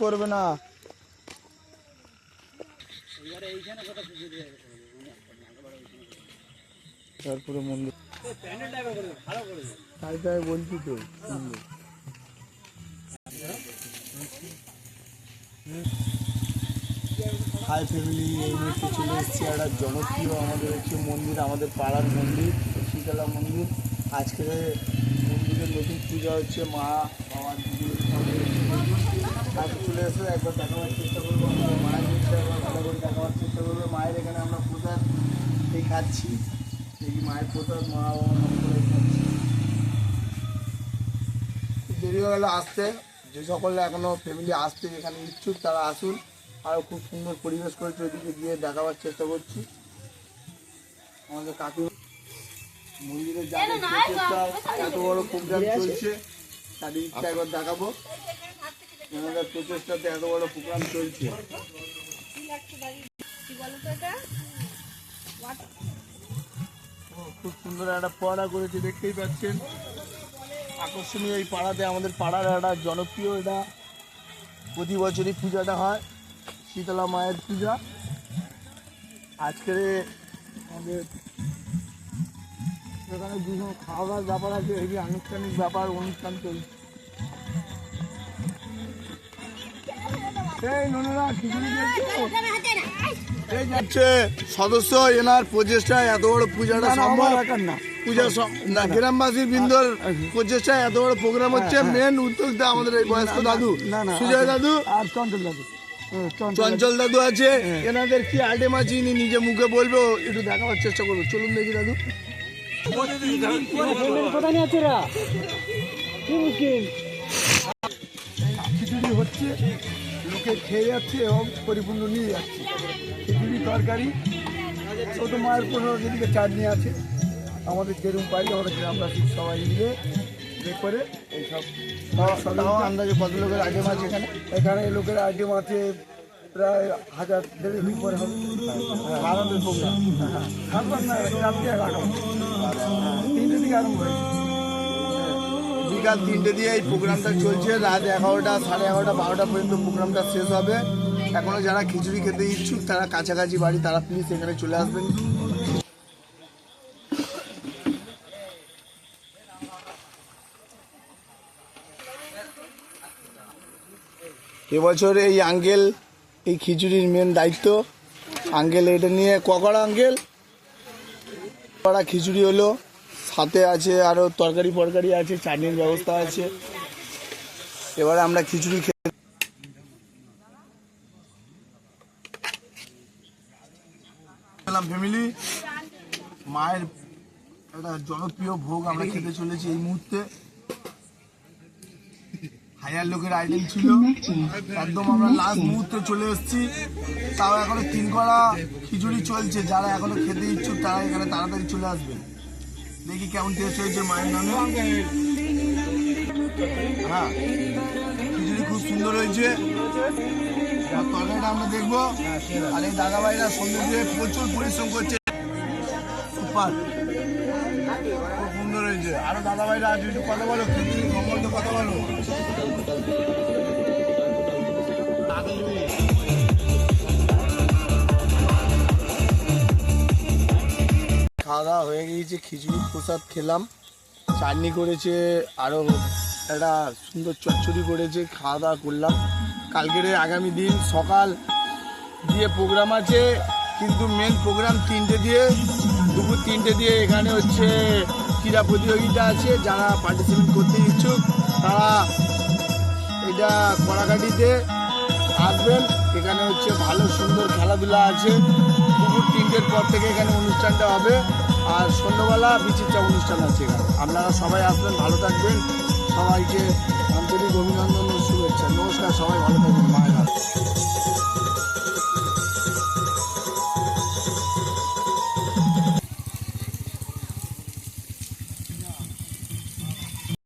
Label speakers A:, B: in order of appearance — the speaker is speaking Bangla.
A: করবে না। তারপরে মন্দির। তাই তাই বলছি তো। হাই ফ্যামিলি এই মুহূর্তে চলে এসেছি একটা জনপ্রিয় আমাদের হচ্ছে মন্দির, আমাদের পাড়ার মন্দির, শীতলা মন্দির। আজকে মন্দিরের নতুন পূজা হচ্ছে মা বাবার আজকে চলে এসে একবার দেখাবার চেষ্টা করব মায়ের একবার ভালো করে দেখাবার চেষ্টা করব। মায়ের এখানে আমরা প্রসাদ এই খাচ্ছি এই মায়ের প্রসাদ মা বাবা করে খাচ্ছি। দেরি হয়ে গেল আসতে যে সকলে এখনও ফ্যামিলি আসতে এখানে ইচ্ছুক তারা আসুন। আরও খুব সুন্দর পরিবেশ করেছে ওইদিকে গিয়ে দেখাবার চেষ্টা করছি। আমাদের কাকু মন্দিরের যাদের প্রচেষ্টা এত বড় প্রোগ্রাম চলছে তাদের ইচ্ছা একবার দেখাবো। আমাদের প্রচেষ্টাতে এত বড় প্রোগ্রাম চলছে। খুব সুন্দর একটা পড়া করেছে, দেখতেই পাচ্ছেন। আকর্ষণীয় এই পাড়াতে আমাদের পাড়ার একটা জনপ্রিয় এটা। প্রতি বছরই পূজাটা হয়, শীতলা মায়ের পূজা। আজকের আমাদের এখানে বিভিন্ন খাওয়া দাওয়ার ব্যাপার আছে, এই যে আনুষ্ঠানিক ব্যাপার, অনুষ্ঠান চলছে। সদস্য এনার প্রচেষ্টায় এত বড় পূজাটা সম্ভব। পূজা না গ্রামবাসীর বৃন্দর প্রচেষ্টায় এত বড় প্রোগ্রাম হচ্ছে। মেন উদ্যোক্তা আমাদের এই বয়স্ক দাদু। সুজয় দাদু।
B: আর চঞ্চল দাদু।
A: চঞ্চল দাদু। আছে। এনাদের কি আইটেম আছে ইনি নিজে মুখে বলব একটু দেখাবার চেষ্টা করব। চলুন দেখি দাদু।
B: কোথায় নিয়ে আছে রা কি মুশকিল
A: খিচুড়ি হচ্ছে। লোকে খেয়ে যাচ্ছে এবং পরিপূর্ণ নিয়ে যাচ্ছে। খিচুড়ি তরকারি। ছোট মায়ের কোনো যেদিকে চাটনি আছে। আমাদের যেরকম পাই আমরা গ্রামবাসী সবাই মিলে করে এইসব আন্দাজে কত লোকের আইটেম আছে এখানে? এখানে লোকের আইটেম আছে প্রায় হাজার দেড় দুই পরে হবে আনন্দের প্রোগ্রাম তারপর না রাত্রি এগারো তিনটে দিকে আরম্ভ হয়েছে। বিকাল তিনটে দিয়ে এই প্রোগ্রামটা চলছে। রাত এগারোটা, সাড়ে এগারোটা, বারোটা পর্যন্ত প্রোগ্রামটা শেষ হবে। এখনও যারা খিচুড়ি খেতে ইচ্ছুক, তারা কাছাকাছি বাড়ি, তারা প্লিজ এখানে চলে আসবেন। এবছর এই আঙ্গেল এই খিচুড়ির মেন দায়িত্ব। আঙ্গেল এটা নিয়ে ককড়া আঙ্গেল কড়া খিচুড়ি হলো। সাথে আছে আরও তরকারি ফরকারি আছে, চাটনির ব্যবস্থা আছে। এবারে আমরা খিচুড়ি খেয়ে ফ্যামিলি মায়ের একটা জনপ্রিয় ভোগ আমরা খেতে চলেছি এই মুহূর্তে। হাজার লোকের আইটেম ছিল। একদম আমরা লাস্ট মুহূর্তে চলে এসেছি। তাও এখনও তিন কড়া খিচুড়ি চলছে। যারা এখনও খেতে ইচ্ছুক, তারা এখানে তাড়াতাড়ি চলে আসবে। দেখি কেমন টেস্ট হয়েছে মায়ের নামে। হ্যাঁ খিচুড়ি খুব সুন্দর হয়েছে। আর তরকারিটা আমরা দেখব। আর এই দাদা ভাইরা সন্ধ্যে প্রচুর পরিশ্রম করছে। সুপার। খুব সুন্দর হয়েছে। আরও দাদা ভাইরা আজ একটু কথা বলো, খিচুড়ি সম্বন্ধে কথা বলো। খাওয়া দাওয়া হয়ে গিয়েছে, খিচুড়ি, প্রসাদ খেলাম। চাটনি করেছে আরও একটা সুন্দর চচ্চড়ি করেছে খাওয়া দাওয়া করলাম। কালকের আগামী দিন সকাল দিয়ে প্রোগ্রাম আছে, কিন্তু মেন প্রোগ্রাম তিনটে দিয়ে, দুপুর তিনটে দিয়ে এখানে হচ্ছে ক্রীড়া প্রতিযোগিতা আছে, যারা পার্টিসিপেট করতে ইচ্ছুক, তারা এটা কড়াকাটিতে আসবেন। এখানে হচ্ছে ভালো, সুন্দর খেলাধুলা আছে। দুপুর তিনটের পর থেকে এখানে অনুষ্ঠানটা হবে। আর সন্ধ্যাবেলা বিচিত্রা অনুষ্ঠান আছে আপনারা সবাই আসবেন, ভালো থাকবেন। সবাইকে আন্তরিক অভিনন্দন ও শুভেচ্ছা। নমস্কার, সবাই ভালো থাকবেন। মায়েরা